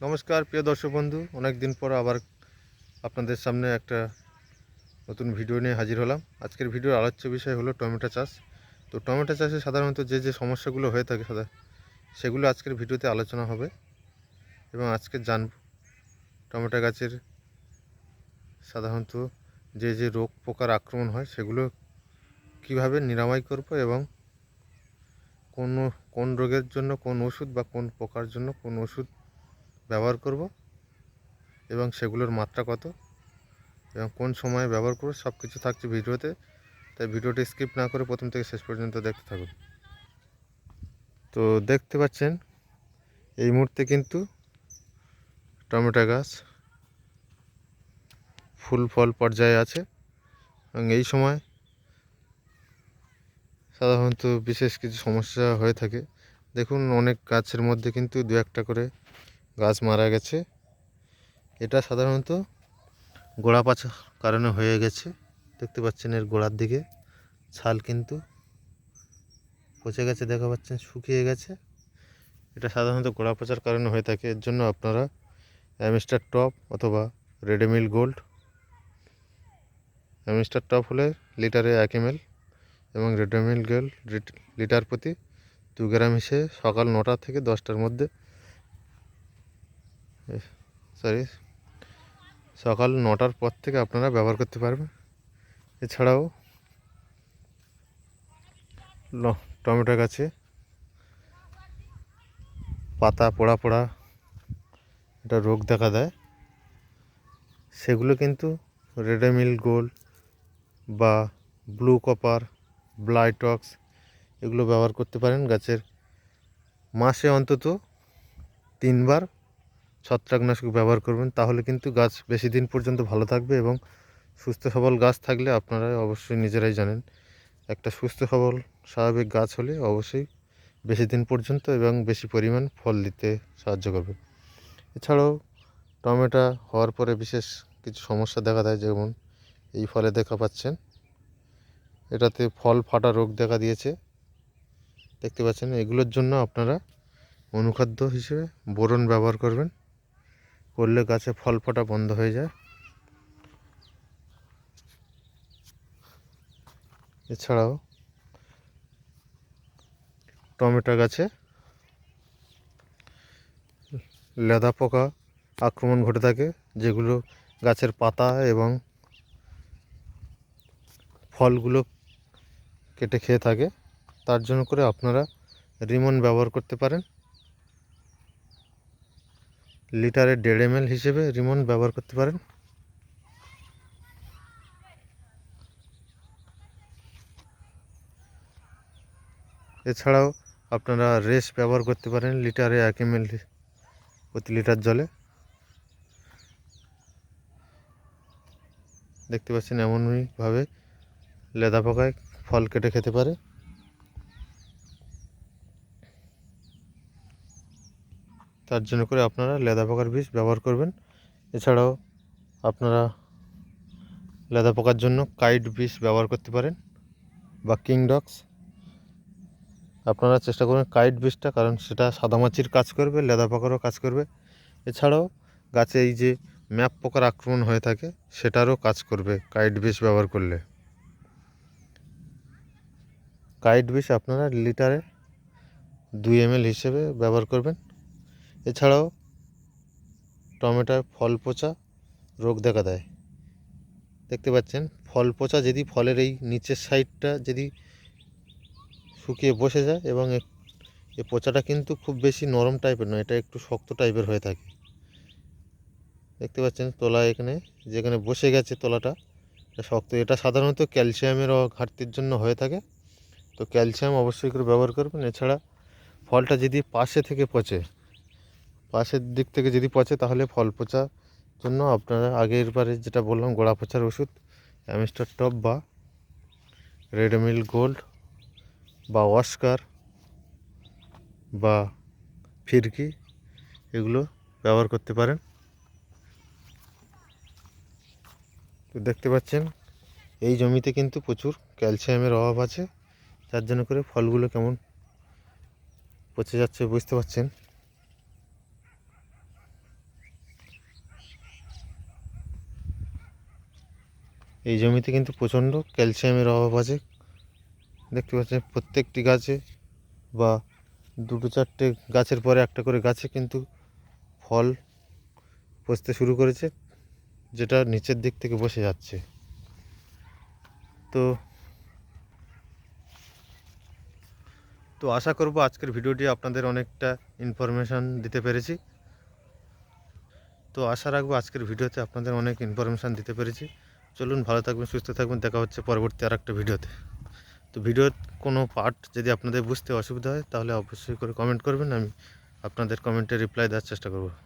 নমস্কার, প্রিয় দর্শক বন্ধু। অনেক দিন পর আবার আপনাদের সামনে একটা নতুন ভিডিও নিয়ে হাজির হলাম। আজকের ভিডিওর আলোচ্য বিষয় হলো টমেটো চাষ। তো টমেটো চাষে সাধারণত যে যে সমস্যাগুলো হয়ে থাকে সাদা, সেগুলো আজকের ভিডিওতে আলোচনা হবে এবং আজকে জানব টমেটো গাছের সাধারণত যে যে রোগ পোকার আক্রমণ হয় সেগুলো কীভাবে নিরাময় করব এবং কোন কোন রোগের জন্য কোন ওষুধ বা কোন পোকার জন্য কোন ওষুধ ব্যবহার করব এবং সেগুলোর মাত্রা কত এবং কোন সময়ে ব্যবহার করব সব কিছু থাকছে ভিডিওতে। তাই ভিডিওটি স্কিপ না করে প্রথম থেকে শেষ পর্যন্ত দেখতে থাকুন। তো দেখতে পাচ্ছেন, এই মুহূর্তে কিন্তু টমেটো গাছ ফুল ফল পর্যায়ে আছে এবং এই সময় সাধারণত বিশেষ কিছু সমস্যা হয়ে থাকে। দেখুন, অনেক গাছের মধ্যে কিন্তু দু একটা করে গাছ মারা গেছে। এটা সাধারণত গোড়া পাচা কারণে হয়ে গেছে। দেখতে পাচ্ছেন এর গোড়ার দিকে ছাল কিন্তু পচে গেছে, দেখা পাচ্ছেন শুকিয়ে গেছে। এটা সাধারণত গোড়া পচার কারণে হয়ে থাকে। এর জন্য আপনারা অ্যামিস্টার টপ অথবা রেডমিল গোল্ড, অ্যামিস্টার টপ হলে লিটারে এক এমএল এবং রেডমিল গোল্ড লিটার প্রতি দু গ্রাম হিসেবে সকাল নটা থেকে দশটার মধ্যে সরি, সকাল নটার পর থেকে আপনারা ব্যবহার করতে পারবেন। এছাড়াও টমেটো গাছে পাতা পোড়া পোড়া একটা রোগ দেখা দেয়। সেগুলো কিন্তু রেডমিল, গোল্ড বা ব্লু কপার, ব্লাইটক্স এগুলো ব্যবহার করতে পারেন গাছের। মাসে অন্তত তিনবার ছত্রাকনাশক ব্যবহার করবেন, তাহলে কিন্তু গাছ বেশি দিন পর্যন্ত ভালো থাকবে এবং সুস্থ সবল গাছ থাকলে আপনারা অবশ্যই নিজেরাই জানেন, একটা সুস্থ সবল স্বাভাবিক গাছ হলে অবশ্যই বেশি দিন পর্যন্ত এবং বেশি পরিমাণ ফল দিতে সাহায্য করবে। এছাড়াও টমেটো হওয়ার পরে বিশেষ কিছু সমস্যা দেখা দেয়, যেমন এই ফলে দেখা পাচ্ছেন, এটাতে ফল ফাটা রোগ দেখা দিয়েছে, দেখতে পাচ্ছেন, এগুলোর জন্য আপনারা অনুখাদ্য হিসেবে বোরন ব্যবহার করবেন। করলে গাছে ফল ফোটা বন্ধ হয়ে যায়। এছাড়াও টমেটো গাছে লেদা পোকা আক্রমণ ঘটে থাকে, যেগুলো গাছের পাতা এবং ফলগুলো কেটে খেয়ে থাকে। তার জন্য করে আপনারা রিমন ব্যবহার করতে পারেন। লিটারে দেড় এম হিসেবে রিমন ব্যবহার করতে পারেন। এছাড়াও আপনারা রেস ব্যবহার করতে পারেন লিটারে এক এম প্রতি লিটার জলে। দেখতে পাচ্ছেন এমনইভাবে লেদা পোকায় ফল কেটে খেতে পারে। তার জন্য করে আপনারা লেদা পোকার বিষ ব্যবহার করবেন। এছাড়াও আপনারা লেদা পোকার জন্য কাইট বিষ ব্যবহার করতে পারেন বা কিংডক্স আপনারা চেষ্টা করবেন কাইট বিষটা কারণ সেটা সাদামাছির কাজ করবে লেদা পোকারও কাজ করবে। এছাড়াও গাছে এই যে ম্যাপ পোকার আক্রমণ হয়ে থাকে, সেটারও কাজ করবে কাইট বিষ ব্যবহার করলে। কাইট বিষ আপনারা লিটারে দুই এম হিসেবে ব্যবহার করবেন। এছাড়াও টমেটোর ফল পচা রোগ দেখা দেয়। দেখতে পাচ্ছেন, ফল পচা যদি ফলের এই নিচের সাইডটা যদি শুকিয়ে বসে যায় এবং এ- পচাটা কিন্তু খুব বেশি নরম টাইপের নয়, এটা একটু শক্ত টাইপের হয়ে থাকে। দেখতে পাচ্ছেন, তোলা এখানে, যেখানে বসে গেছে তোলাটা, এটা শক্ত। এটা সাধারণত ক্যালসিয়ামের ঘাটতির জন্য হয়ে থাকে। তো ক্যালসিয়াম অবশ্যই করে ব্যবহার করবেন। এছাড়া ফলটা যদি পাশে থেকে পচে পাশের দিক থেকে যদি পচে, তাহলে ফল পচার জন্য আপনারা আগের বারে যেটা বললাম, গোড়া পচার ওষুধ, অ্যামিস্টার টপ বা রেডমিল গোল্ড বা অস্কার বা ফিরকি, এগুলো ব্যবহার করতে পারেন। তো দেখতে পাচ্ছেন, এই জমিতে কিন্তু প্রচুর ক্যালসিয়ামের অভাব আছে, যার জন্য করে ফলগুলো কেমন পচে যাচ্ছে বুঝতে পারছেন। এই জমিতে কিন্তু প্রচণ্ড ক্যালসিয়ামের অভাব আছে। দেখতে পাচ্ছেন প্রত্যেকটি গাছে বা দুটো চারটে গাছের পরে একটা করে গাছে কিন্তু ফল পচতে শুরু করেছে, যেটা নিচের দিক থেকে বসে যাচ্ছে। তো তো আশা করব আজকের ভিডিওটি আপনাদের অনেকটা ইনফরমেশান দিতে পেরেছি। তো আশা রাখব আজকের ভিডিওতে আপনাদের অনেক ইনফরমেশান দিতে পেরেছি। চলুন, ভালো থাকবেন, সুস্থ থাকবেন। দেখা হচ্ছে পরবর্তী আর একটা ভিডিওতে। তো ভিডিওর কোনো পার্ট যদি আপনাদের বুঝতে অসুবিধা হয়, তাহলে অবশ্যই করে কমেন্ট করবেন। আমি আপনাদের কমেন্টে রিপ্লাই দেওয়ার চেষ্টা করব।